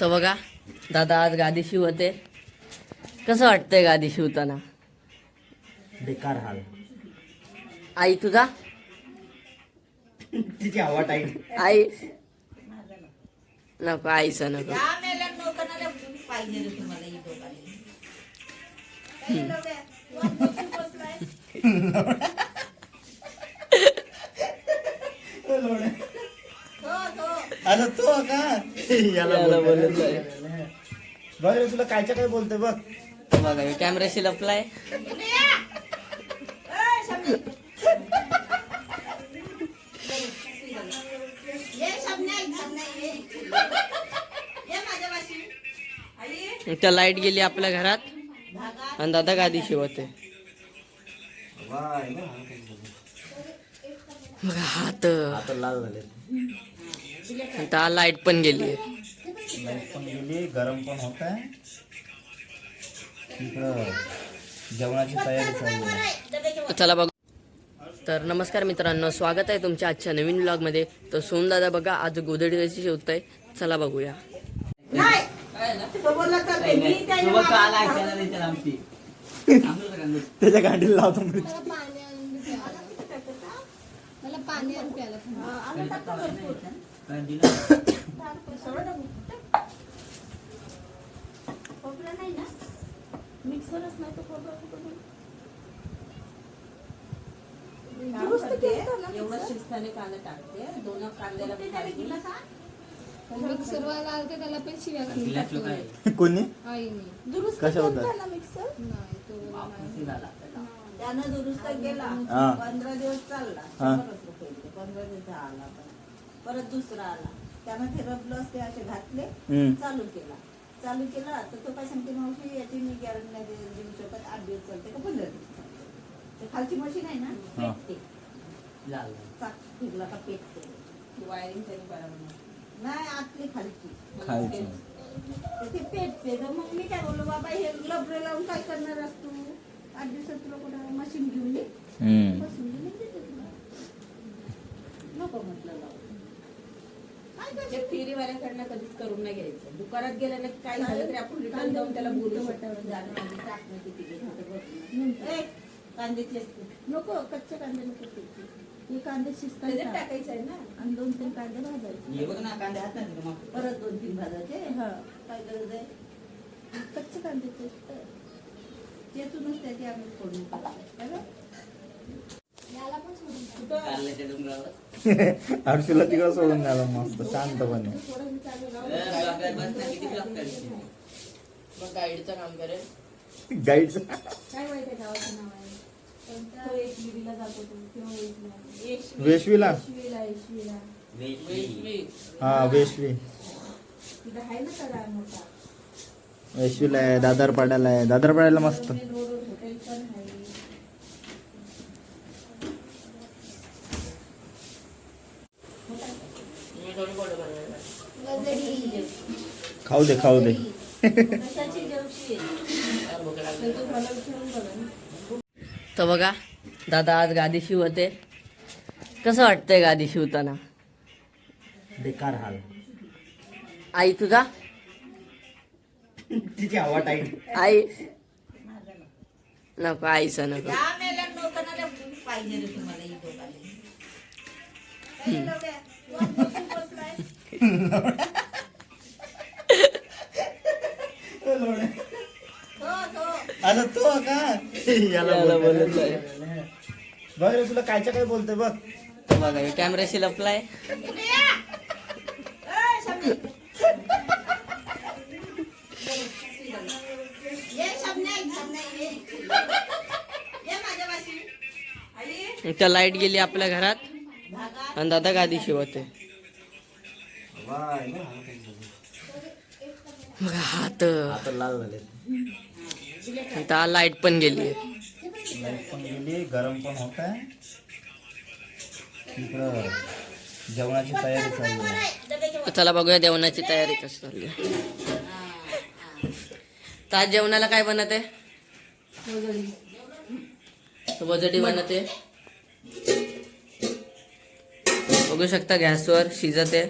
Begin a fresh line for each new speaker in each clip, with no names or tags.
तर बघा दादा आज गादी शिवते. कसं वाटतंय गादी शिवताना?
बेकार हाल.
आई तुझा?
तिची हवा टाईट
आई. नको आईचं नको.
या
आता तो का याला बोलतोय.
बोलतोय.
बघ रे तुला कायच्या काय बोलतोय बघ
बघा कॅमेराशी लपलाय त्या लाइट गेली आपल्या घरात. आणि दादा गादी शिवते बघा हात
आता लाल झाले
आता लाइट पण गेली
लाइट पण गेली गरम पण होत आहे. इकडं जेवणाची तयारी चालू आहे.
बघ. तर नमस्कार मित्रांनो स्वागत आहे तुमच्या आजच्या नवीन ब्लॉगमध्ये तर सोन दादा बघा आज गोदडी कशी शिवताय चला बघूया.
त्याच्या
गाडीला लावतो
मला पाणी
मिक्सरच नाही
एवढं कांदा टाकते दोन कांद्याला?
मिक्सरवाला आलते त्याला पण शिव्या
कोणी
आईने
दुरुस्त
कशा
मिक्सर
नाही तो.
त्यानं दुरुस्त केला. पंधरा दिवस चालला. पंधरा दिवस आला. परत दुसरा आला त्यानं ते रबलं ते असे घातले. चालू केला चालू केला तर तो काय सांगते मावशी याची मी गॅरंटी नाही दे- देऊ शकत आठ दिवस चालते का पंधरा दिवस चालते ते खालची मशीन आहे ना. पेटते चाक फिरला का पेटते
वायरिंग तरी बरोबर नाही.
नाही आतली खालची ते पेटते तर मग मी काय बोललो बाबा हे लबरे लावून काय करणार असतो आठ दिवसात तुला कुठं मशीन घेऊन ये
हम्म.
बसून घे, मी देते तुला. नको म्हटलं लावू.
ते? फेरीवाल्याकडनं कधीच करून नाही घ्यायचं. दुकानात गेल्याने काय झालं तरी आपण रिटर्न जाऊन त्याला बोलू
जाणं टाकणं किती कांद्याची असते नको कच्चे कांदे नको. हे कांदे शिजतात
त्याच्यात टाकायचं आहे ना.
आणि दोन तीन कांदे भाजायचे.
हे बघ ना कांदे हात नाही
परत दोन तीन भाजायचे. हा. काय गरज आहे? कच्चे कांदे ते चेचूनच त्याची आम्ही फोडणी
हर्षूला तिकडं सोडून द्यायला मस्त शांतपणे.
गाईडचं गाईडचं वेशवीला?
हा
वेशवी. वेशवीला आहे दादर पाड्याला आहे. दादर पाड्याला मस्त किंवा एक यशवी-
वेशवीला
यशवीला यशवीला
वेशवी.
हा वेशवी
तिथं आहे ना तळा मोठा
वेशवीला आहे दादरपाड्याला आहे दादरपाड्याला मस्त
मेन रोडवर हॉटेल पण आहे
मी थोडी फोटो बनवायला
गजरी.
खाऊ दे खाऊ दे.
तर बघा
दादा आज गादी शिवते. कसं वाटतंय गादी शिवताना?
बेकार हाल.
आई तुझा?
तिची हवा टाईट
आई? नको आईचं नको.
पाहिजे रे तुम्हाला दोघांनी. ए, लवड्या, तू
का याला बोलतोय.
बोलतोय.
बघ रे तुला कायच्या काय बोलतोय बघ
बघा कॅमेराशी लपलाय त्या लाइट गेली आपल्या घरात. आणि दादा गादी शिवते बघा हात
आता लाल झाले
आता लाइट पण गेली
लाइट पण गेली गरम पण होत आहे. इकडं जेवणाची तयारी चालू आहे.
चला बघूया जेवणाची तयारी कशी चालली. तर आज जेवणाला काय बनत आहे? वजडी बनते. बघू शकता गॅसवर शिजत आहे.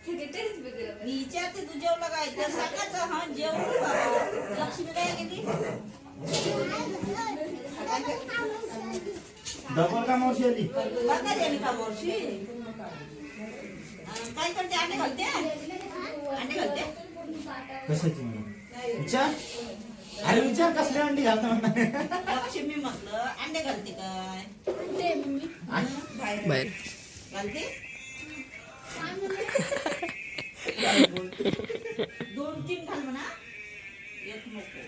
विचारते तू जेवलं काय तर सांगायचं हा जेवलो बाबा लक्ष्मी काय गेली
डबल का मावशी आली.
बघा का काय करते अंडे घालते अंडे घालते
कशाची विचार. अरे विचार कसल्या अंडी घालता म्हणणार
लक्ष्मी म्हटलं अंडे घालते काय? बाहेर
बाहेर.
घालते? दोन तीन घाल म्हणा. एक नको.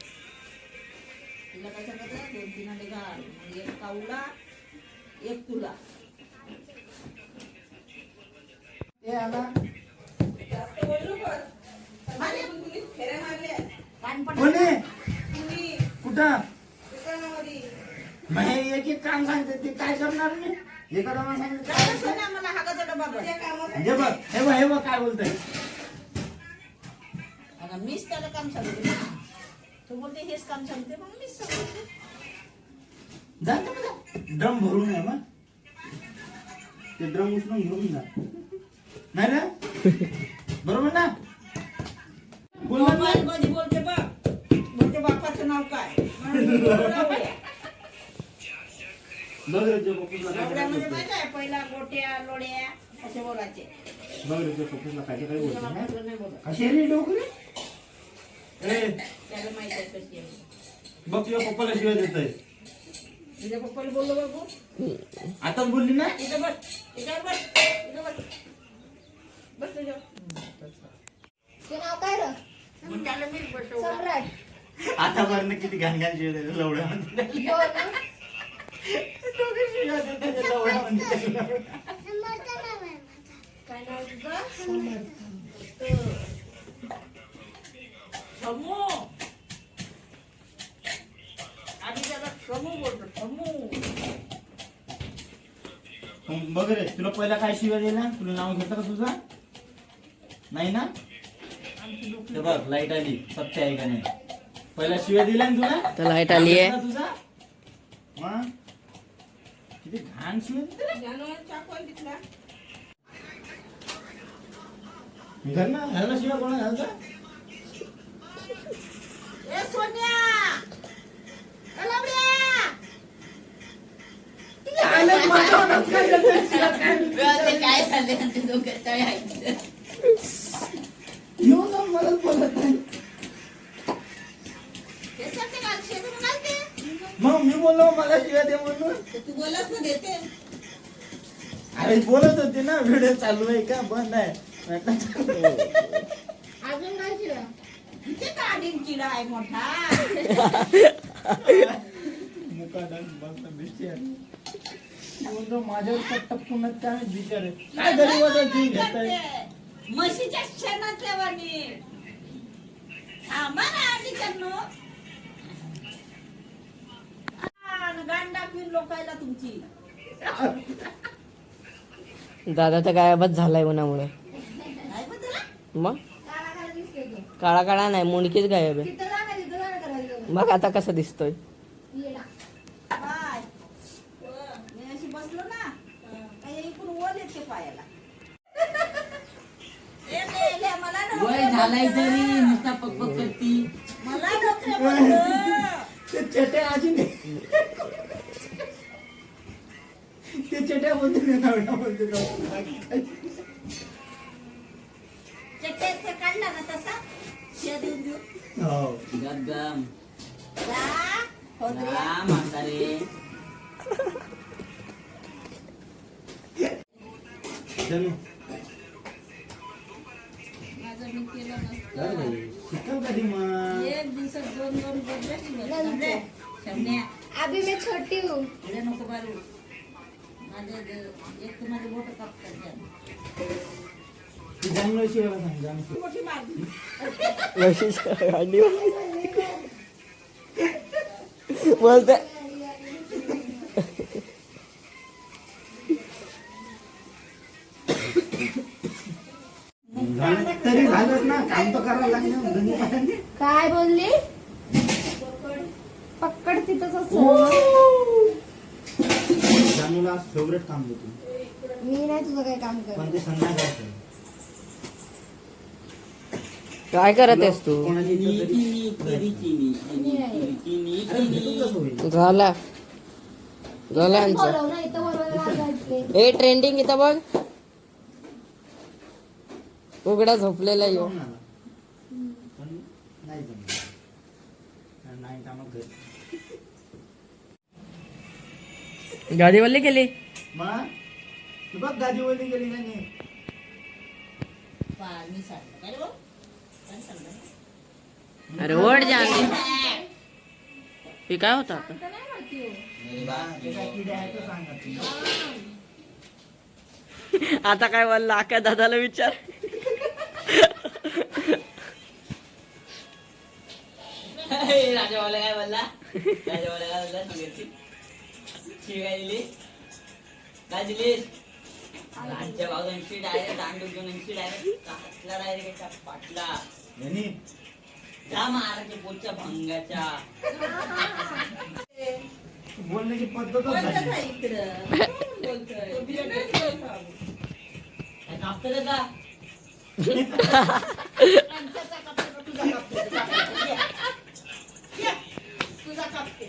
तिला कसं कसं दोन तीन अंडे घाल. एक काऊला एक तुला.
ए आला. कोणी? कुठं? मग हे एक एक काम सांगते ते काय करणार मी? सांगितलं?
मला डबा बघ.
हे बघ हे बघ हे बघ काय बोलतोय.
अगं मीच त्याला काम सांगते ना. तो बोलते हेच काम सांगते मग मीच सांगते.
जा ना मला ड्रम भरून आहे मग ते ड्रम उचलून घेऊन जा. नाही ना? बरोबर ना? बोल ना?
मोबाईल मध्ये बोलते बघ. बोलते बापाचं नाव काय? म्हणून मी बोलणार बाई.
जो पप्पूला काय काय
माहिती आहे पहिला गोट्या लोड्या असे बोलायचे नाही बोलत.
कशी आहे रे डोकरी? ए
त्याला माहिती आहे कशी आहे.
बघ तुझ्या पप्पाला शिवाय देतोय
तुझ्या पप्पाला बोललो बघू
आताच बोलली ना?
इथं बस इथं बस इथं बस. बस तुझ्या.
ते नाव काय र?
मग त्याला मी बसवलं
सम्राट.
आतापर्यंत किती घाण घाण शिवाय देते लवड्यामध्ये
हो ना?
डोके शिवाय देते ते लवड्यामध्ये
काय नाव तुझं समू आम्ही त्याला समू बोलतो समू
मग बघ रे तुला पहिला काय शिवाय दिला? तुला नाव घेतलं का तुझा? नाही ना? ते बघ लाइट आली. सत्य आहे का नाही? पहिला शिवाय दिला ना तुला?
तर लाइट आली आहे.
तुझा? मग? घाण शिवाय कोणा घालता? काय
झाले?
मलाच बोलत नाही. मग मी बोललो मला शिवाय दे म्हणून.
तू बोलत ना देते.
अरे बोलत होते ना व्हिडिओ चालू आहे का? बंद आहे.
अजून काय शिरा
इथे किडा आहे मोठा?
बोलतो माझ्यावर काय विचार आहे काय गरीबाचा जीव घेताय?
म्हशीच्या शेणातल्या वाणी. थांबा ना आधी गांडा पिऊन लोकायला तुमची.
दादा तर गायबच झालाय उन्हामुळे.
काय
मग?
काळा काळा
नाही मुंडकीच गायब आहे. मग आता कसं दिसतोय.
वय झालाय तरी. नुसता पक पक करती.
मला
चेट्या अजून ते चेट्या बोलते ना बोलते.
चट्ट्याचं काढला ना तसा? शिया देऊन
हो.
गगम
जा,
म्हातारे.
चलो.
माझं मी केलं ना.
बाई, शिकव कधी मग
एक दिवसात दोन दोन शिवल्या.
शमने, शमने,
अभी मैं छोटी हूँ
इकडे नको मारू. माझे ज- एक तर माझे बोट कापतात द्या.
ती जांभळं शिवायला सांग जांभळं.
मोठी मारली.
बोलते
झालं तरी झालंच ना काम तर करावं लागलं.
काय बोलली? पक्कड तिथंच
फेवरेट काम देतो
मी नाही तुझं काही काम करत.
पण ते संध्याकाळचं
काय करत? आहेस तू?
कोणाची इज्जत तरी- अरे भेटून. कसं होईल
झाला. झाला यांचं.
बोलव ना इथं बोलवायला लाजायचे.
ए ट्रेंडिंग इथं बघ. उघडा झोपलेला येऊ
आला. पण नाही जमलं. नाही कामात घरी.
गादीवाली गेली?
मग तू बघ गादीवरती गेली का नाही?
पा- मी सांगतो काय रे भाऊ? काय सांगतो?
अरे ओढ जाने हे काय होता आता?
आता नाही माहिती हो.
ते काय किडे आहे तर सांगा तुम्ही.
आता काय बोलला? आका दादाला विचार.
हे, राजावाला काय बोलला? राजावाला काय बोलला? शिवाय दिली काय दिलीस आजच्या भाऊजांशी डायरेक्ट दांडू घेऊन यांची डायरेक्ट काटला डायरेक्ट पाटला.
यांनी?
जा महाराज पोटच्या भंगाच्या.
बोलण्याची
काय कापतं का
तुझा कापतो,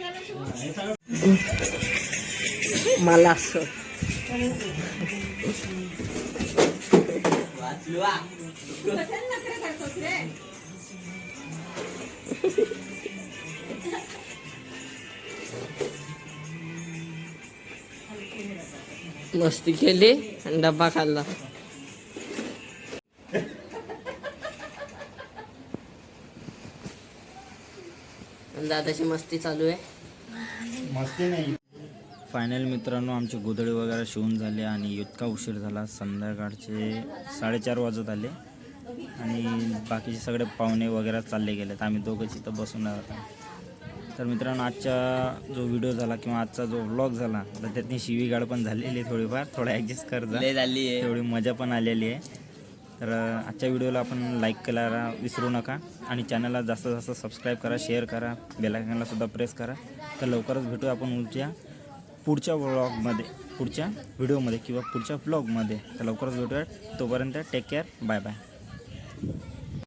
झालं शिव?
हे सगळं
मला असं.
वाचलो
मस्ती केली आणि डब्बा खाल्ला. दादाची मस्ती चालू आहे.
मस्ती नाही.
फायनल मित्रांनो आमचे गोधडी वगैरे शिवून झाले आणि इतका उशीर झाला. संध्याकाळचे साडेचार वाजत आले आणि बाकीचे सगळे पाहुणे वगैरे चालले गेलेत. आम्ही दोघंच इथं बसून राहत. तर मित्रांनो आजचा जो व्हिडिओ झाला किंवा आजचा जो व्लॉग झाला तर त्यातनी शिवीगाळ पण झालेली आहे थोडीफार. थोडं ॲडजस्ट कर
झाली आहे.
तेवढी मजा पण आलेली आहे. तर आजच्या व्हिडिओला आपण लाईक करायला विसरू नका आणि चॅनलला जास्तीत जास्त सबस्क्राईब करा शेअर करा बेलायकनला सुद्धा प्रेस करा. तर लवकरच भेटू आपण उद्या पुढच्या व्लॉगमध्ये पुढच्या व्हिडिओमध्ये किंवा पुढच्या व्लॉगमध्ये तर लवकरच भेटूया तोपर्यंत टेक केअर बाय बाय